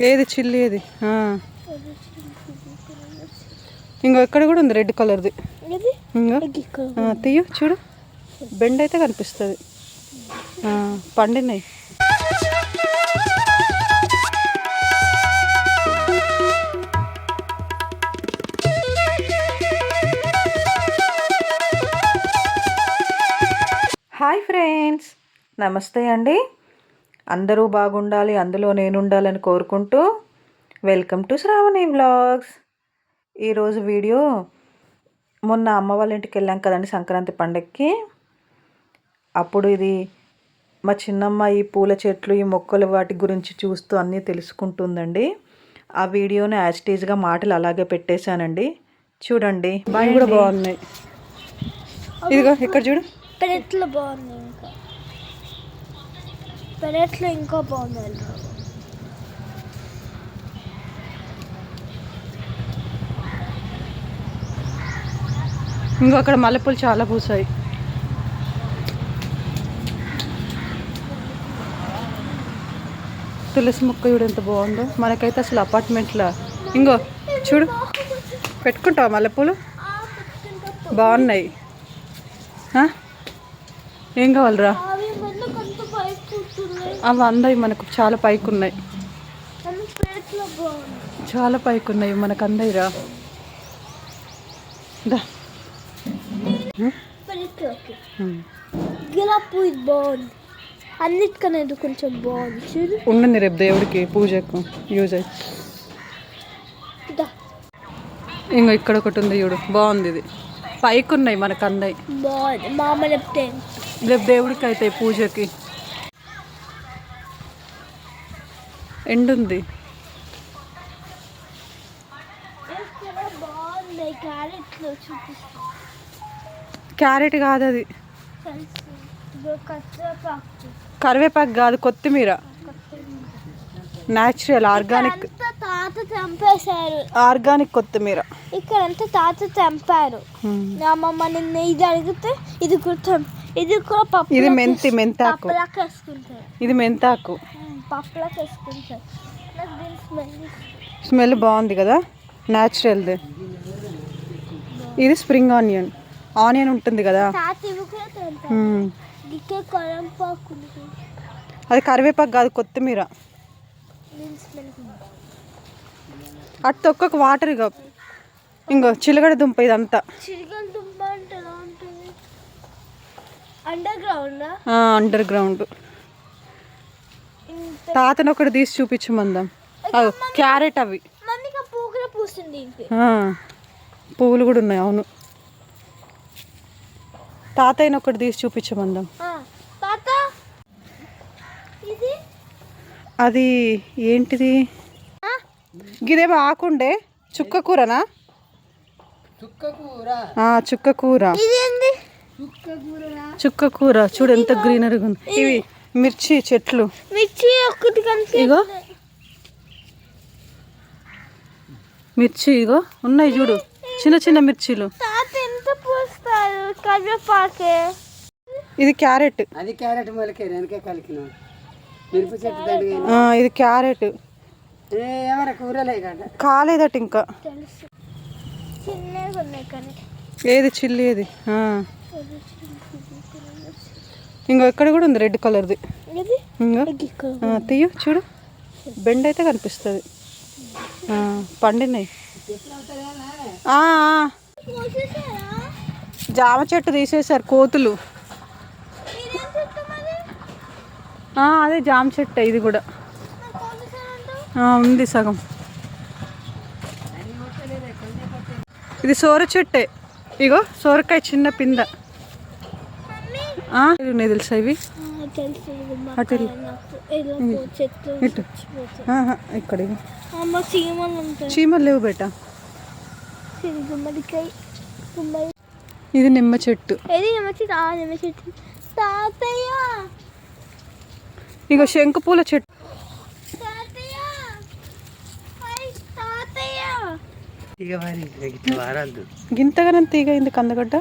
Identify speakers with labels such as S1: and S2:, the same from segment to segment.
S1: ఏది చిల్లి ఏది? ఆ. ఇంకో ఇక్కడ కూడా ఉంది రెడ్ కలర్ది.
S2: ఇది
S1: ఇంకో?
S2: ఇక్కడ
S1: ఆ, తీయు చూడు. బెండ్ అయితే కనిపిస్తుంది. ఆ, పండినాయి. Hi friends. నమస్తే అండి. అందరూ బాగుండాలి అందులో నేను ఉండాలని కోరుకుంటూ వెల్కమ్ టు శ్రావణి వ్లాగ్స్ ఈరోజు వీడియో మొన్న అమ్మ వాళ్ళ ఇంటికి వెళ్ళాం కదండి సంక్రాంతి పండగకి అప్పుడు ఇది మా చిన్నమ్మ ఈ పూల చెట్లు ఈ మొక్కలు వాటి గురించి చూస్తూ అన్నీ తెలుసుకుంటుందండి. ఆ వీడియోని యాజ్టీజ్గా మాటలు అలాగే పెట్టేశానండి. చూడండి. బాయ్ కూడా బాగున్నాయి. ఇదిగో ఇక్కడ చూడు.
S2: ఇంకా. పెరట్లో ఇంకా బాగుంది
S1: ఇంకో అక్కడ మల్లెపూలు చాలా పూసాయి. తులసి మొక్క చూడు ఎంత బాగుందో. మనకైతే అసలు అపార్ట్మెంట్లో ఇంకో చూడు. పెట్టుకుంటావా మల్లెపూలు? బాగున్నాయి? ఏం కావాలరా
S2: అవి మళ్ళీ కొంత పైకి కూర్చున్నాయి
S1: అవి అందాయి మనకు చాలా పైకి ఉన్నాయి చాలా పైకి ఉన్నాయి మనకు అందాయిరా దా.
S2: పెరట్లోకి
S1: ఉమ్.
S2: గులాబీ పువ్వు ఇది బాగుంది అన్నిటికన్నా ఇది కొంచెం బాగుంది. చూడు.
S1: ఉండండి రేపు దేవుడికి పూజకు యూజ్ అయ్యి ఇంకో ఇక్కడ ఒకటి ఉంది చూడు. బాగుంది ఇది. పైకి ఉన్నాయి మనకు అందాయి
S2: బాగుంది. మామ చెప్తే.
S1: రేపు దేవుడికి అవుతాయి పూజకి
S2: ఇక్కడ క్యారెట్లో చూపిస్తాను
S1: క్యారెట్ కాదు అది కరివేపాకు కాదు కొత్తిమీర. న్యాచురల్ ఆర్గానిక్
S2: తాత చంపేశారు
S1: ఆర్గానిక్ కొత్తిమీర.
S2: ఇక్కడంతా తాత చంపారు. నా అమ్మమ్మ నిన్న ఇది అడిగితే ఇది కూడా ఇది కూడా పప్పు
S1: ఇది మెంతి మెంతాకు. ఇది మెంతాకు.
S2: ఉమ్, పప్పులాకి వేసుకుంటారు నాకు దీని స్మెల్
S1: స్మెల్ బాగుంది కదా? న్యాచురల్ది ఇది స్ప్రింగ్ ఆనియన్. ఆనియన్ ఉంటుంది కదా. అది కరివేపాకు కాదు కొత్తిమీర. అటు తొక్కకు వాటర్ ఇక ఇంకో చిలగడ దుంప ఇదంతా.
S2: అండర్ గ్రౌండ్
S1: అండర్ గ్రౌండ్ తాతను ఒకటి తీసి చూపించమందాం అవి క్యారెట్ అవి. పువ్వులు కూడా ఉన్నాయి అవును. తాతయ్యని ఒకటి తీసి చూపించమందాం
S2: ఆ, తాత. ఇది?
S1: అది ఏంటిది? గిదేమో ఆకుండే చుక్క కూరనా? ఆ, చుక్క కూర.
S2: ఇదేంది?
S1: చుక్క కూర చూడు ఎంత గ్రీనరీగా ఉంది. ఇవి. మిర్చి చెట్లు.
S2: మిర్చి
S1: ఇగో. మిర్చి ఇగో ఉన్నాయి చూడు. చిన్న చిన్న మిర్చీలు.
S2: తాత ఎంత పూస్తారు కరివేపాకే?
S1: ఇది క్యారెట్.
S3: అది క్యారెట్ మొలకే వెనకే కలికినాం మిరప చెట్టు
S1: ఆ, ఇది క్యారెట్.
S3: ఏమైనా కూరలే కదా?
S1: కాలేదట ఇంకా. ఏది చిల్లి ఏది? ఆ. ఇంకో ఇక్కడ కూడా ఉంది రెడ్ కలర్ది. తీయు చూడు. బెండ్ అయితే కనిపిస్తుంది. పండినాయి. జామ చెట్టు తీసేశారు కోతులు. అదే జామ చెట్టు ఇది కూడా. ఉంది సగం. ఇది సోర చెట్టే. ఇగో సోరకాయ చిన్న పింద. ఉన్నాయి తెలుసా ఇవి? అటు ఇటు. ఇక్కడ
S2: చీమలు ఉంటాయి.
S1: చీమలు లేవు బేట?
S2: ఇది
S1: నిమ్మ చెట్టు.
S2: ఏది నిమ్మ చెట్టు? ఆ నిమ్మ చెట్టు. తాతయ్య!
S1: ఇగో శంకు పూల చెట్టు.
S3: ఇక
S1: గింతగానం తీగ అయింది కందగడ్డ.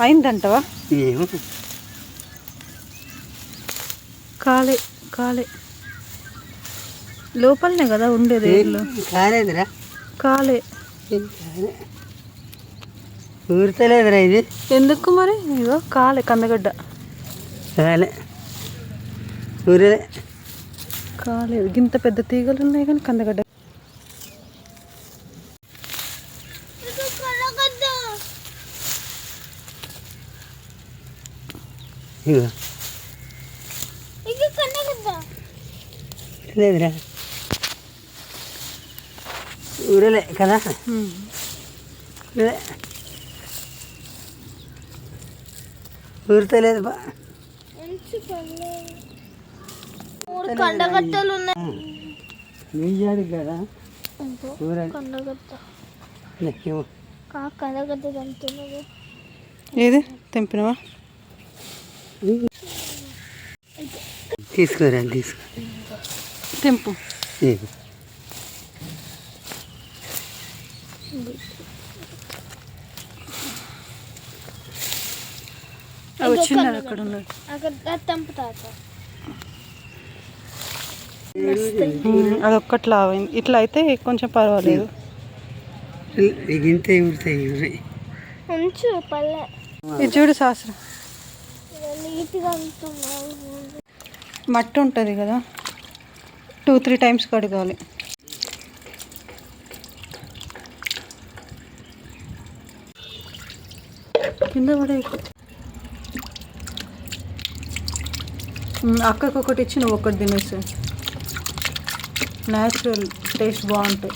S1: అయిందంటవా? కాలే కాలే. లోపలనే కదా ఉండేది
S3: కాలేదురా.
S1: కాలే.
S3: ఊరితలేదురా ఇది.
S1: ఎందుకు మరి? ఇగో కాలే కందగడ్డ.
S3: కాలే. ఊరలే.
S1: కాలేదు. గింత పెద్ద తీగలు ఉన్నాయి కానీ కందగడ్డ
S3: ఇగో లేదురా ఊరలే కదా
S1: ఉమ్.
S3: ఊరలే ఊరితలేదు బా
S2: మూడు కండగట్టలు ఉన్నాయి
S3: నీ జాడి కదా ఊరలే
S2: కండగట్ట
S3: ఏమో
S2: కా కండగట్ట తింటున్నది
S1: ఏది తెంపినవా
S3: తీసుకోరా తీసుకో.
S1: తెంపు. చిన్నది అక్కడ ఉమ్, అది ఒక్కటి లావైంది. ఇట్లా అయితే కొంచెం పర్వాలేదు.
S3: ఇంతే
S1: ఇది చూడు శాస్త్రం. మట్టి ఉంటుంది కదా. టూ త్రీ టైమ్స్ కడగాలి. కింద పడే అక్కకు ఒకటి ఇచ్చి నువ్వు ఒకటి తినేసి న్యాచురల్ టేస్ట్ బాగుంటాయి.